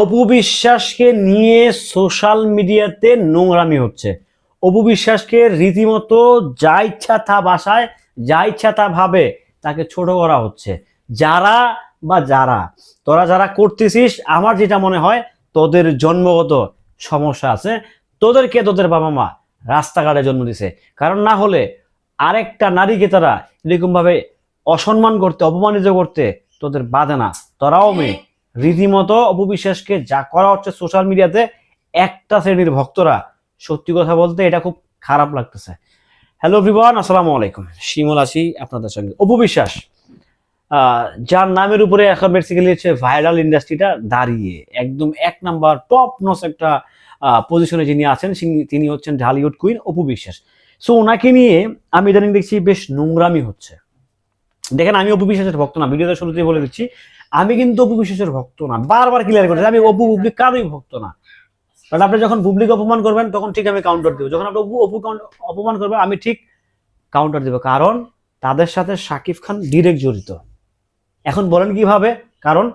অপু বিশ্বাসকে নিয়ে সোশ্যাল মিডিয়াতে নোংরামি হচ্ছে। অপু বিশ্বাসকে রীতিমতো যা ইচ্ছা তা ভাষায় যা ইচ্ছা তা ভাবে তাকে ছোট করা হচ্ছে। যারা বা যারা, তোরা যারা করতেছিস, আমার যেটা মনে হয় তোদের জন্মগত সমস্যা আছে। তোদেরকে তোদের বাবা মা রাস্তাঘাটে জন্ম দিছে। কারণ না হলে আরেকটা নারীকে তারা এরকমভাবে অসম্মান করতে, অপমানিত করতে তোদের বাধে না। তোরাও মেয়ে। রীতিমতো অপবিশ্বাসকে যা করা হচ্ছে সোশ্যাল মিডিয়াতে একটা শ্রেণির ভক্তরা সত্যি কথা বলতে এটা খুব খারাপ লাগতেছে। হ্যালো এভরিওয়ান আসসালামু আলাইকুম। শিমল আছি আপনাদের সঙ্গে। অপবিশ্বাস যার নামের উপরে এখন বেসিক্যালি হচ্ছে ভাইরাল ইন্ডাস্ট্রিটা দাঁড়িয়ে। একদম এক নাম্বার টপ নস একটা পজিশনে যিনি আছেন তিনি- তিনি হচ্ছেন ঢালিউড কুইন অপু বিশ্বাস সো ওনাকে নিয়ে আমি ইদানিং দেখছি বেশ নোংরামি হচ্ছে। দেখেন আমি অপু বিশ্বাসের ভক্ত না ভিডিওতে শুরুতেই বলে দিচ্ছি। আমি কিন্তু অপু বিশ্বাসের ভক্ত না, বারবার ক্লিয়ার করছি, আমি অপু বুবলি কারোই ভক্ত না। বাট আপনি যখন বুবলিকে অপমান করবেন, তখন ঠিক আমি কাউন্টার দেবো। যখন আপনি অপু অপু অপমান করবেন, আমি ঠিক কাউন্টার দেবো। কারণ তাদের সাথে শাকিব খান ডিরেক্ট জড়িত। এখন বলেন কীভাবে? কারণ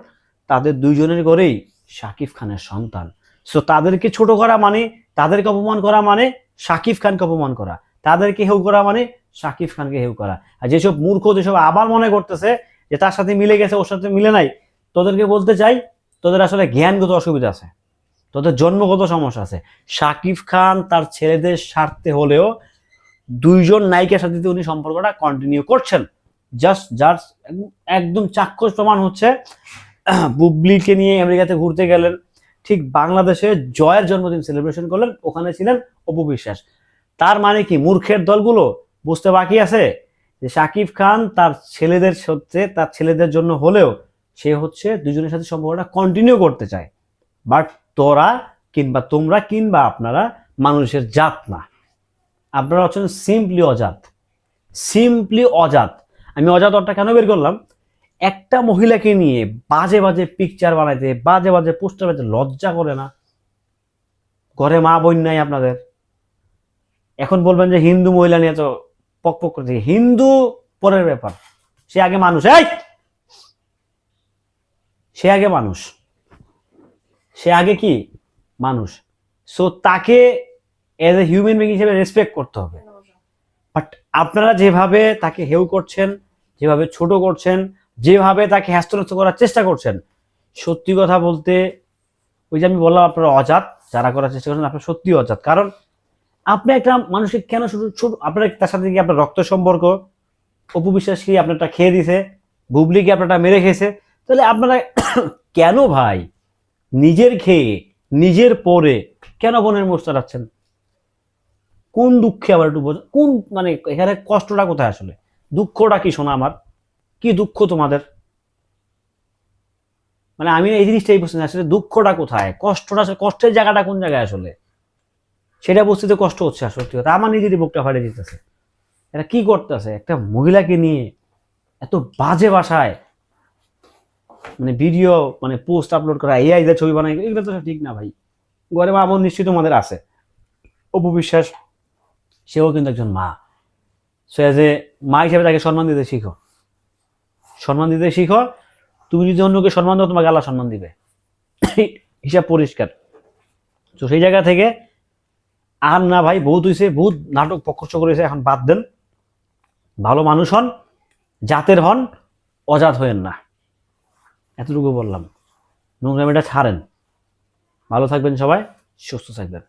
তাদের দুইজনের করেই শাকিব খানের সন্তান। সো তাদেরকে ছোট করা মানে তাদেরকে অপমান করা মানে শাকিব খানকে অপমান করা। তাদেরকে হেউ করা মানে শাকিব খানকে হেউ করা। আর যেসব মূর্খ, যেসব আবার মনে করতেছে যে তার সাথে মিলে গেছে, ওর সাথে মিলে নাই, তোদেরকে বলতে চাই, তোদের আসলে জ্ঞানগত অসুবিধা আছে, তোদের জন্মগত সমস্যা আছে। শাকিব খান তার ছেলেদের স্বার্থে হলেও দুইজন নায়িকার সাথে উনি সম্পর্কটা কন্টিনিউ করছেন জাস্ট যার একদম চাক্ষুষ প্রমাণ হচ্ছে বুবলিকে নিয়ে আমেরিকাতে ঘুরতে গেলেন, ঠিক বাংলাদেশে জয়ের জন্মদিন সেলিব্রেশন করলেন, ওখানে ছিলেন অপু বিশ্বাস। তার মানে কি, মূর্খের দলগুলো বুঝতে বাকি আছে? যে শাকিব খান তার ছেলেদের সত্যি তার ছেলেদের জন্য হলেও সে হচ্ছে দুজনের সাথে সম্পর্কটা কন্টিনিউ করতে চায়। বাট তোরা কিংবা তোমরা কিংবা আপনারা মানুষের জাত না। আপনারা হচ্ছেন সিম্পলি অজাত। সিম্পলি অজাত। আমি অজাত অর্থটা কেন বের করলাম? একটা মহিলাকে নিয়ে বাজে বাজে পিকচার বানাইতে, বাজে বাজে পোস্টার বানাইতে লজ্জা করে না। ঘরে মা বোন নাই আপনাদের। এখন বলবেন যে হিন্দু মহিলা নিয়ে তো পক পক করতে হিন্দু পরের ব্যাপার। সে আগে মানুষ। এই! সে আগে মানুষ। সে আগে কি? মানুষ। সো তাকে এজ এ হিউম্যান বিং হিসেবে রেসপেক্ট করতে হবে। বাট আপনারা যেভাবে তাকে হেউ করছেন, যেভাবে ছোট করছেন, যেভাবে তাকে হ্যাস্তনস্ত করার চেষ্টা করছেন, সত্যি কথা বলতে, ওই যে আমি বললাম আপনারা অজাত, যারা করার চেষ্টা করছেন, আপনারা সত্যি অজাত। কারণ আপনি একটা মানুষকে কেন শুধু ছোট আপনার তার সাথে কি আপনার রক্ত সম্পর্ক? অপু বিশ্বাস কি আপনারটা খেয়ে দিছে? বুবলি কি আপনারটা মেরে খেয়েছে? তাহলে আপনারা কেন ভাই নিজের খেয়ে, নিজের পরে কেন বোনের মোষ চালাচ্ছেন কোন দুঃখে আবার একটু বোঝ- কোন মানে এখানে কষ্টটা কোথায় আসলে? দুঃখটা কি শোনা আমার? কি দুঃখ তোমাদের? মানে আমি এই জিনিসটাই বুঝতে আসলে দুঃখটা কোথায়? কষ্টটা আসলে কষ্টের জায়গাটা কোন জায়গায় আসলে? সেটা বুঝতে কষ্ট হচ্ছে সত্যি কথা। আমার নিজেরই বুকটা ফাটে দিতেছে এটা কি করতেছে? একটা মহিলাকে নিয়ে এত বাজে ভাষায় মানে ভিডিও মানে পোস্ট আপলোড করা এআই দিয়ে ছবি বানাই এগুলো তো ঠিক না ভাই। ঘরে মা বোন নিশ্চিত আমাদের আছে। অপু বিশ্বাস, সেও কিন্তু একজন মা। সে এ মা হিসেবে তাকে সম্মান দিতে শিখো। সম্মান দিতে শিখো, তুমি যদি অন্যকে সম্মান দাও, তোমাকে আল্লাহ সম্মান দিবে। হিসাব পরিষ্কার। তো সেই জায়গা থেকে আর না ভাই, বহুত হয়েছে বহুত নাটক প্রকষ্ট করেছে, এখন বাদ দেন। ভালো মানুষ হন, জাতের হন, অজাত হয়েন না। এতটুকু বললাম। নোংরামিটা ছাড়েন। ভালো থাকবেন সবাই, সুস্থ থাকবেন।